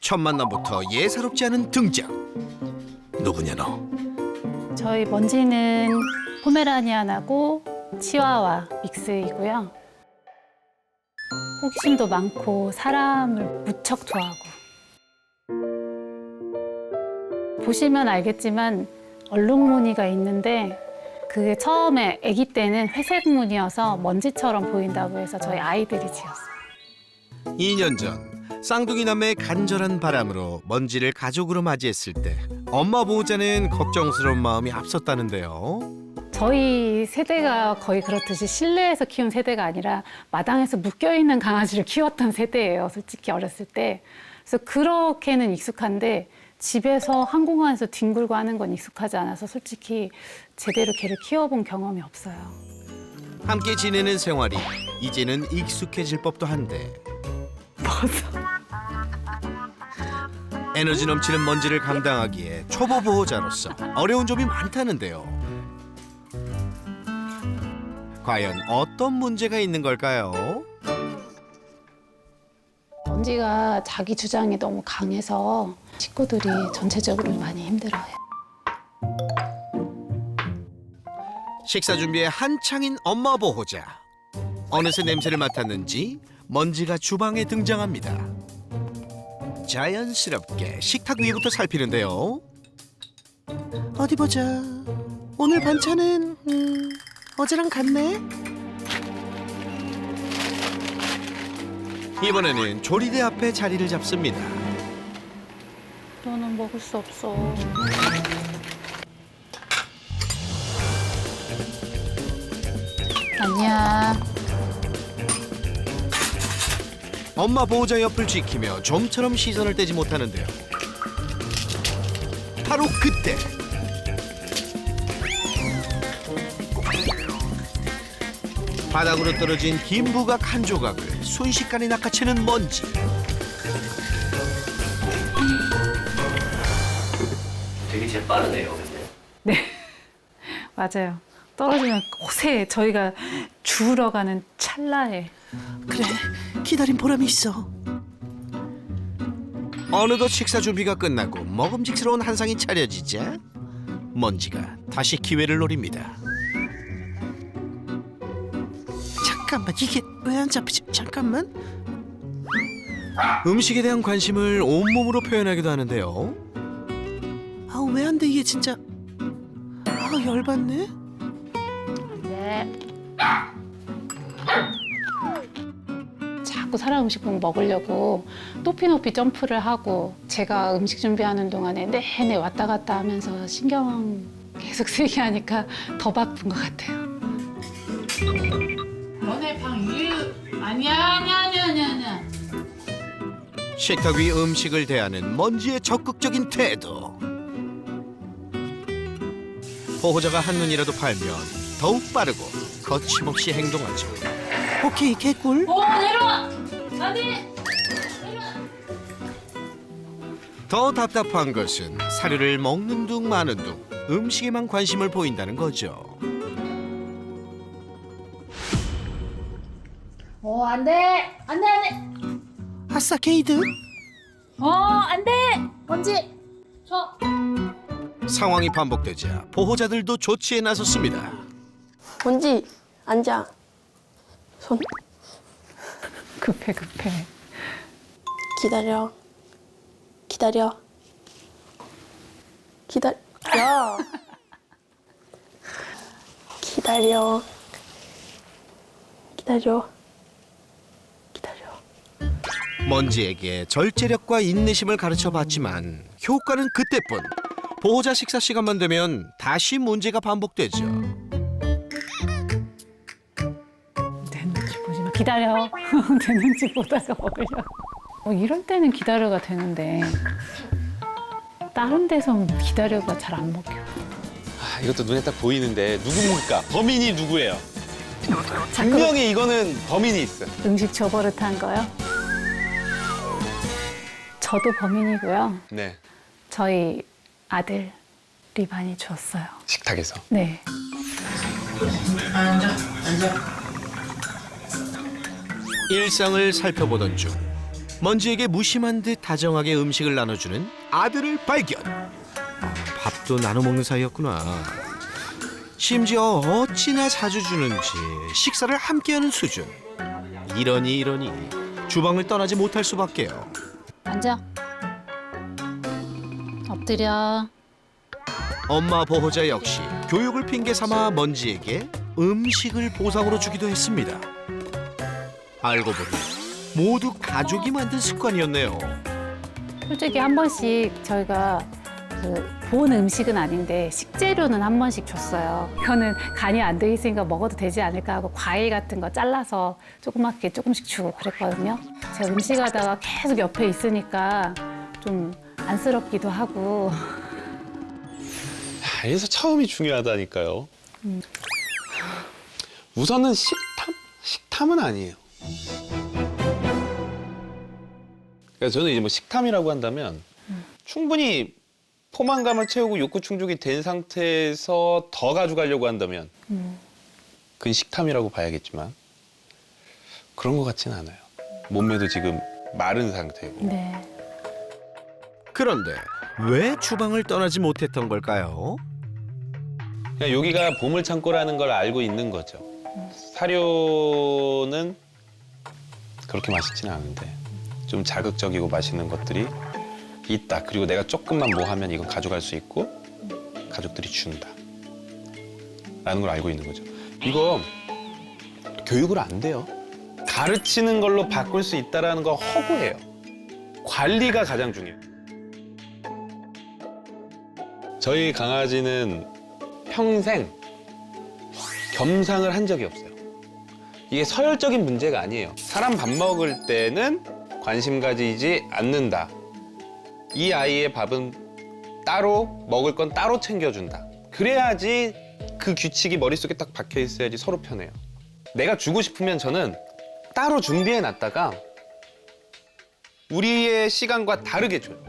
첫 만남부터 예사롭지 않은 등장. 누구냐 너? 저희 먼지는 포메라니안하고 치와와 믹스이고요. 호기심도 많고 사람을 무척 좋아하고. 보시면 알겠지만 얼룩무늬가 있는데 그게 처음에 아기 때는 회색 무늬여서 먼지처럼 보인다고 해서 저희 아이들이 지었어요. 2년 전 쌍둥이 남매의 간절한 바람으로 먼지를 가족으로 맞이했을 때 엄마 보호자는 걱정스러운 마음이 앞섰다는데요. 저희 세대가 거의 그렇듯이 실내에서 키운 세대가 아니라 마당에서 묶여 있는 강아지를 키웠던 세대예요. 솔직히 어렸을 때. 그래서 그렇게는 익숙한데 집에서 한 공간에서 뒹굴고 하는 건 익숙하지 않아서 솔직히 제대로 개를 키워본 경험이 없어요. 함께 지내는 생활이 이제는 익숙해질 법도 한데 벌써 에너지 넘치는 먼지를 감당하기에 초보 보호자로서 어려운 점이 많다는데요. 과연 어떤 문제가 있는 걸까요? 먼지가 자기 주장이 너무 강해서 식구들이 전체적으로 많이 힘들어요. 식사 준비에 한창인 엄마 보호자. 어느새 냄새를 맡았는지 먼지가 주방에 등장합니다. 자연스럽게 식탁 위부터 살피는데요. 어디 보자. 오늘 반찬은 음, 어제랑 같네. 이번에는 조리대 앞에 자리를 잡습니다. 너는 먹을 수 없어. 아니야. 엄마 보호자 옆을 지키며 좀처럼 시선을 떼지 못하는데요. 바로 그때 바닥으로 떨어진 긴 부각 한 조각을 순식간에 낚아채는 먼지. 되게 재빠르네요, 근데. 맞아요. 떨어지면 곳에 저희가 주우러 가는 찰나에 그래, 기다린 보람이 있어. 어느덧 식사 준비가 끝나고 먹음직스러운 한 상이 차려지자 먼지가 다시 기회를 노립니다. 잠깐만, 이게 왜 안 잡히지? 잠깐만. 음식에 대한 관심을 온몸으로 표현하기도 하는데요. 아우 왜안 돼 이게 진짜. 아 열받네. 네. 자꾸 사람 음식 보면 먹으려고 높이 높이 점프를 하고 제가 음식 준비하는 동안에 내내 왔다 갔다 하면서 신경 계속 쓰이게 하니까 더 바쁜 것 같아요. 너네 방 위... 아니야 아니야 아니야 아니야 아니야. 식탁 위 음식을 대하는 먼지의 적극적인 태도. 보호자가 한 눈이라도 팔면 더욱 빠르고 거침없이 행동하죠. 오케이 개꿀. 오 내려와! 아니! 더 답답한 것은 사료를 먹는 둥 마는 둥 음식에만 관심을 보인다는 거죠. 어, 안 돼! 안 돼, 안 돼! 아싸 게이드. 어, 안 돼! 먼지! 저! 상황이 반복되자 보호자들도 조치에 나섰습니다. 먼지 앉아. 손. 급해, 급해. 기다려. 기다려. 기다려 기다려. 기다려. 기다려. 먼지에게 절제력과 인내심을 가르쳐 봤지만 효과는 그때뿐. 보호자 식사 시간만 되면 다시 문제가 반복되죠. 기다려. 내 눈치 보다가 먹으려고. 어, 이럴 때는 기다려가 되는데 다른 데선 기다려가 잘 안 먹혀. 아, 이것도 눈에 딱 보이는데 누굽니까? 범인이 누구예요? 분명히 이거는 범인이 있어. 음식 줘버릇한 거요? 저도 범인이고요. 네, 저희 아들이 많이 줬어요. 식탁에서. 네. 일상을 살펴보던 중 먼지에게 무심한 듯 다정하게 음식을 나눠주는 아들을 발견. 아, 밥도 나눠 먹는 사이였구나. 심지어 어찌나 자주 주는지 식사를 함께하는 수준. 이러니 이러니 주방을 떠나지 못할 수밖에요. 앉아. 엎드려. 엄마 보호자 역시 교육을 핑계 삼아 먼지에게 음식을 보상으로 주기도 했습니다. 알고 보니 모두 가족이 만든 습관이었네요. 솔직히 한 번씩 저희가 그본 음식은 아닌데 식재료는 한 번씩 줬어요. 이거는 간이 안 돼 있으니까 먹어도 되지 않을까 하고 과일 같은 거 잘라서 조그맣게 조금씩 주고 그랬거든요. 제가 음식하다가 계속 옆에 있으니까 좀 안쓰럽기도 하고 아, 그래서 처음이 중요하다니까요. 우선은 식탐? 식탐은 아니에요. 그러니까 저는 이제 뭐 식탐이라고 한다면 충분히 포만감을 채우고 욕구 충족이 된 상태에서 더 가져가려고 한다면 그건 식탐이라고 봐야겠지만 그런 것 같지는 않아요. 몸매도 지금 마른 상태고 네. 그런데 왜 주방을 떠나지 못했던 걸까요? 그냥 여기가 보물 창고라는 걸 알고 있는 거죠. 사료는 그렇게 맛있지는 않은데 좀 자극적이고 맛있는 것들이 있다. 그리고 내가 조금만 뭐 하면 이건 가져갈 수 있고 가족들이 준다. 라는 걸 알고 있는 거죠. 이거 교육을 안 돼요. 가르치는 걸로 바꿀 수 있다라는 거 허구예요. 관리가 가장 중요해요. 저희 강아지는 평생 겸상을 한 적이 없어요. 이게 서열적인 문제가 아니에요. 사람 밥 먹을 때는 관심 가지지 않는다. 이 아이의 밥은 따로 먹을 건 따로 챙겨준다. 그래야지 그 규칙이 머릿속에 딱 박혀 있어야지 서로 편해요. 내가 주고 싶으면 저는 따로 준비해 놨다가 우리의 시간과 다르게 줘요.